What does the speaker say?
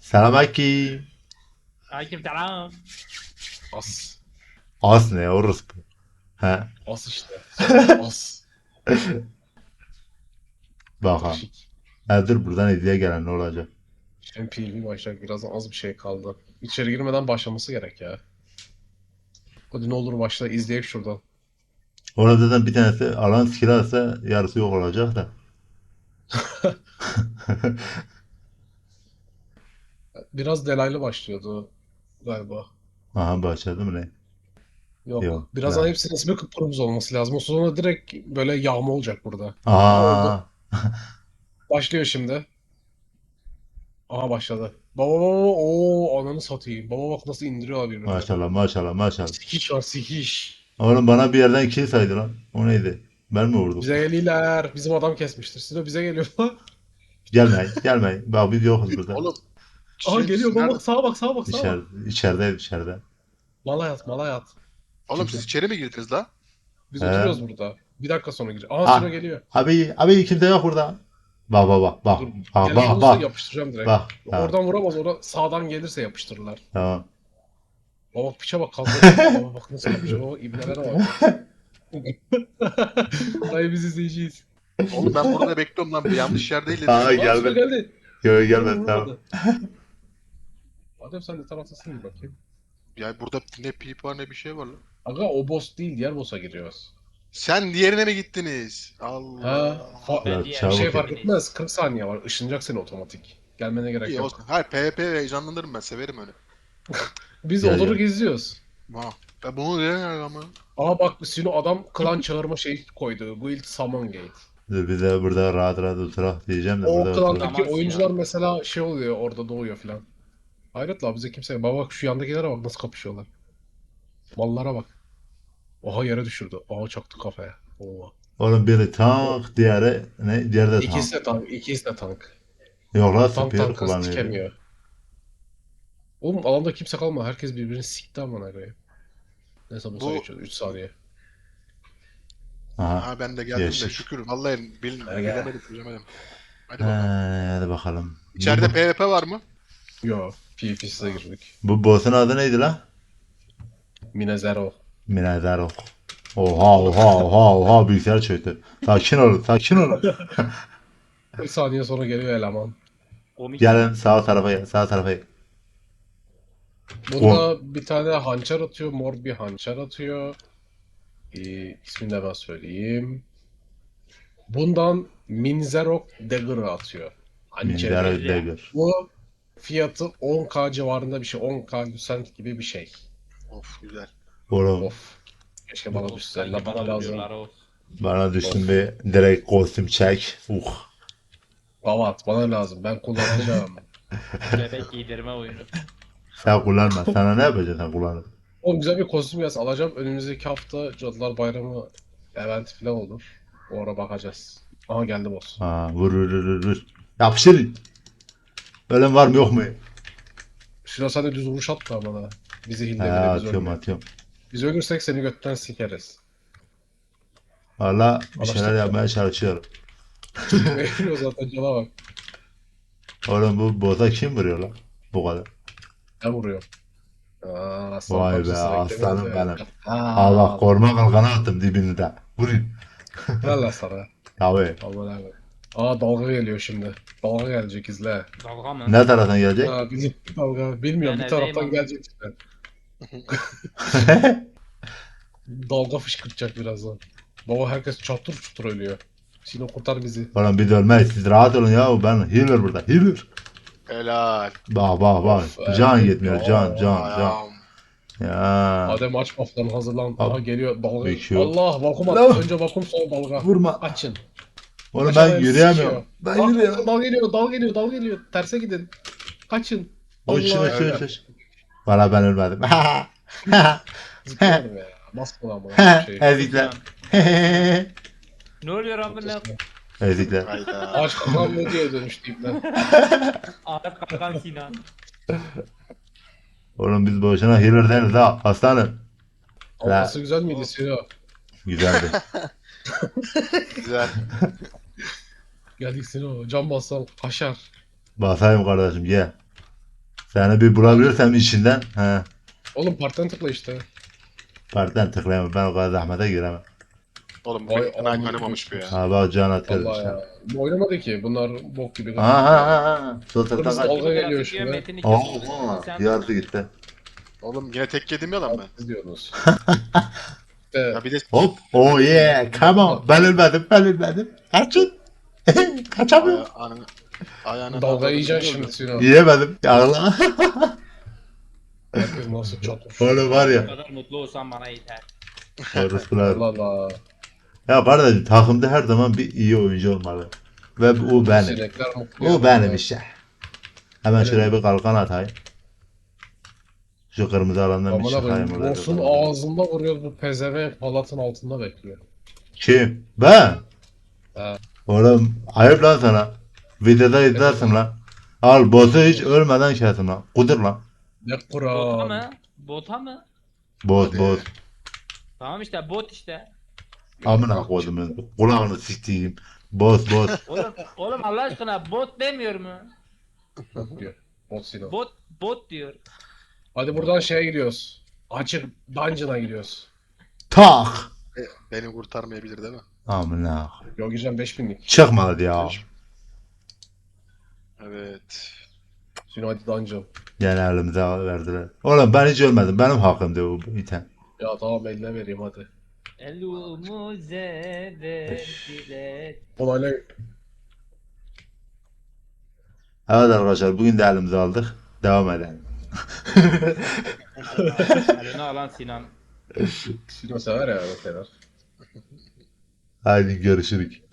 Selamünaleyküm. Aleyküm selam. As. As ne orospu? He As işte. As. bak ha. Dur buradan hediye gelen ne olacak? PvP başlayacak. Birazdan az bir şey kaldı. İçeri girmeden başlaması gerek ya. Hadi ne olur başla izleyek şuradan. Orada zaten bir tanesi alan alsa yarısı yok olacak da. Biraz delaylı başlıyordu galiba. Aha başladı mı ne? Yok. Yok, Birazdan ha. hepsinin ismi kıpkırmızı olması lazım. O sonra direkt böyle yağma olacak burada. Aha. Başlıyor şimdi. Aha başladı. Baba baba ooo ananı satayım. Baba bak nasıl indiriyorlar birbirini. Maşallah maşallah maşallah. Sikiş var sikiş. Oğlum bana bir yerden kill saydı lan. O neydi? Ben mi vurdum? Bize geliyorlar. Bizim adam kesmiştir. Sino bize geliyor. Gelmeyin gelmeyin. Bak biz yokuz burada. Oğlum. Aha şey- geliyor baba nerede- sağa bak sağa bak sağa bak. İçeride, içeride içeride. Mala yat mala yat. Oğlum siz içeri mi girdiniz la? Biz He. oturuyoruz burada. Bir dakika sonra gireceğiz. Aha Ah. Sino geliyor. Abi abi kimse yok burada. Bak bak bak bak. Dur, Bak Gelen bak olursa bak. yapıştıracağım direkt. Bak. Tamam. Oradan vuramaz. Oradan sağdan gelirse yapıştırırlar. Tamam. Baba piçe bak kalkıyor. baba bak nasıl yapıyor. Baba ibnelere bak. Dayı biz izleyeceğiz. Oğlum ben burada bekliyorum lan. Bir yanlış yer değil. Aa, dedim. gel Aa, Sino be. geldi. Gel gelme tamam. Adem sen de taraftasın bir bakayım. Ya burada ne pip var ne bir şey var lan. Aga o boss değil diğer boss'a giriyoruz. Sen diğerine mi gittiniz? Allah. Ha, fa- Ben bir çabuk şey et. fark etmez. 40 saniye var. Işınacak seni otomatik. Gelmene gerek İyi yok. olsun. Hayır PvP heyecanlanırım ben. Severim öyle. Biz Gel, Onur'u gel. geziyoruz. Ha. Ya bunu ne ama? Aa bak Sino adam klan çağırma şey koydu. Guild Summon Gate. Dur biz de burada rahat rahat oturak diyeceğim de O burada oturak. klandaki Tamam, oyuncular mesela şey oluyor orada doğuyor filan. Hayret la bize kimse. Bak bak şu yandakilere bak nasıl kapışıyorlar. Mallara bak. Oha yere düşürdü. Oha çaktı kafaya. Oha. Oğlum biri tank, diğeri ne? Diğeri de tank. İkisi de tank. İkisi de tank. Yok lan Tam spear kullanıyor. sikemiyor. Oğlum alanda kimse kalmadı. Herkes birbirini sikti amına koyayım. Neyse bu Bu- geçiyor. 3 saniye. Aha. Ha ben de geldim Yeşil. de şükür. Vallahi bil, bilemedim, bilemedim. Hadi bakalım. hadi bakalım. İçeride PvP var mı? Yo. PvP'size girdik. bu boss'un adı neydi lan? Mine Zero. Minazarok. Oha oha oha oha bilgisayar çöktü. Sakin olun sakin olun. 1 saniye sonra geliyor eleman. Komik. Gelin sağ tarafa gel sağ tarafa gel. Burada bir tane hançer atıyor. Mor bir hançer atıyor. Ee, ismini de ben söyleyeyim. Bundan Minzerok Dagger'ı atıyor. Hançeri. Öyle. Dagger. Bu fiyatı 10k civarında bir şey. 10k Lucent gibi bir şey. Of güzel. Oğlum Of. Keşke bana düşse. La bana lazım. bana düştün bir direkt kostüm çek. Uh. Bavat bana lazım. Ben kullanacağım. Bebek giydirme oyunu. Sen kullanma. Sana ne yapacaksın sen kullanıp? Oğlum güzel bir kostüm yaz alacağım. Önümüzdeki hafta Cadılar Bayramı event falan olur. O ara bakacağız. Aha geldi boss. Ha, vur vur vur vur, vur. Ölen var mı yok mu? Şuna sen de düz vuruş at da bana. Bizi He hille biz atıyorum atıyorum. Biz ölürsek seni götten sikeriz. Valla bir şeyler yapmaya çalışıyorum. Ölüyor zaten cana bak. Oğlum bu boza kim vuruyor lan? Bu kadar. Ben vuruyorum. Aa, aslan Vay be, aslanım benim. Aa, Ha bak koruma kalkanı attım dibinde. Vurun. Helal sana. Tabii. Aman abi. Aa dalga geliyor şimdi. Dalga gelecek izle. Dalga mı? Ne taraftan gelecek? Aa, bizim dalga. Bilmiyorum Ben bir taraftan evdeyim gelecek işte. Dalga fışkırtacak birazdan. Baba herkes çatır çutur ölüyor. Sino kurtar bizi. Oğlum biz ölmeyiz. Siz rahat olun ya. Ben healer burada. Healer. Helal. Bak bak bak. Of, Can evet. yetmiyor. Can can can. Ayağım. Ya. Adem aç bufflarını hazırlan. Aha geliyor dalga. Allah vakum Lan. at. Önce vakum sonra dalga. Vurma. Açın. Oğlum Aşağıya ben yürüyemiyorum. Ben Dal- yürüyemiyorum. Dal geliyor, dal geliyor, dal geliyor. Terse gidin. Kaçın. Uç Allah. uç uç uç. Valla ben ölmedim. Zıplıyorum ya. Ama bir şey. Ezikler. Ne oluyor abi ne? Ezikler. Ağaç kakan mı diye dönüştü ipten. Arap kalkan Sinan. Oğlum biz boşuna healer değiliz ha. Aslanım. La. Nasıl güzel miydi Sino? Güzeldi. Güzel. Geldik Sino. Can bassan kaşar. Basayım kardeşim ye. Seni bir bulabilirsem içinden. He. Oğlum partiden tıkla işte. Partiden tıklayamam. Ben o kadar zahmete giremem. Oğlum Vay bu amına oynamamış bu ya. Ha bak can atıyor. Allah ya. Bu oynamadı ki. Bunlar bok gibi. Ha ha ha ha. Sol taraftan Kırmızı kaç. dalga geliyor şimdi. Metin iki Oo, olsun. Sen- yarısı gitti. Oğlum yine tek yedim ya lan ben. Siz diyorsunuz. İşte Ya bir de Hop. Oh yeah. Come on. Ben ölmedim. Ben ölmedim. Kaçın. Kaçamıyorum. aya, anı, ayağına dalga yiyeceksin şimdi Sinan. Yiyemedim. Ağla. Herkes nasıl çatmış. Oğlum var Bu ya. kadar mutlu olsam bana yeter. Orospular. Allah. Ya kardeşim takımda her zaman bir iyi oyuncu olmalı. Ve o benim. O benim işte. Hemen şuraya bir kalkan atayım. Şu kırmızı alandan bir Amına çıkayım. koyayım. Boss'un bakalım. ağzında vuruyor bu pezevenk halatın altında bekliyor. Kim? Ben? Ha. Oğlum ayıp lan sana. Videoda izlersin lan. Al boss'u hiç ölmeden kesin lan. Kudur lan. Ne Bota Kur'an. mı? Bota mı? Boss Hadi. boss. Tamam işte bot işte. Amına koydum. Kulağını siktiğim. Boss boss. Oğlum, oğlum Allah aşkına bot demiyor mu? Bot diyor. Bot Sinan. Bot bot diyor. Hadi buradan şeye gidiyoruz. Açık dungeon'a gidiyoruz. Tak. beni kurtarmayabilir değil mi? Amına. Yok gireceğim 5000'lik. Çıkmadı ya. Evet. Sinan hadi dungeon. Gene elimize verdiler. Oğlum ben hiç ölmedim. Benim hakkımdı bu item. Ya tamam eline vereyim hadi. Elumuze verdiler. Onayla Evet arkadaşlar bugün de elimize aldık. Devam edelim. Elini alan Sinan. Sinan sever ya mesela. Haydi görüşürük.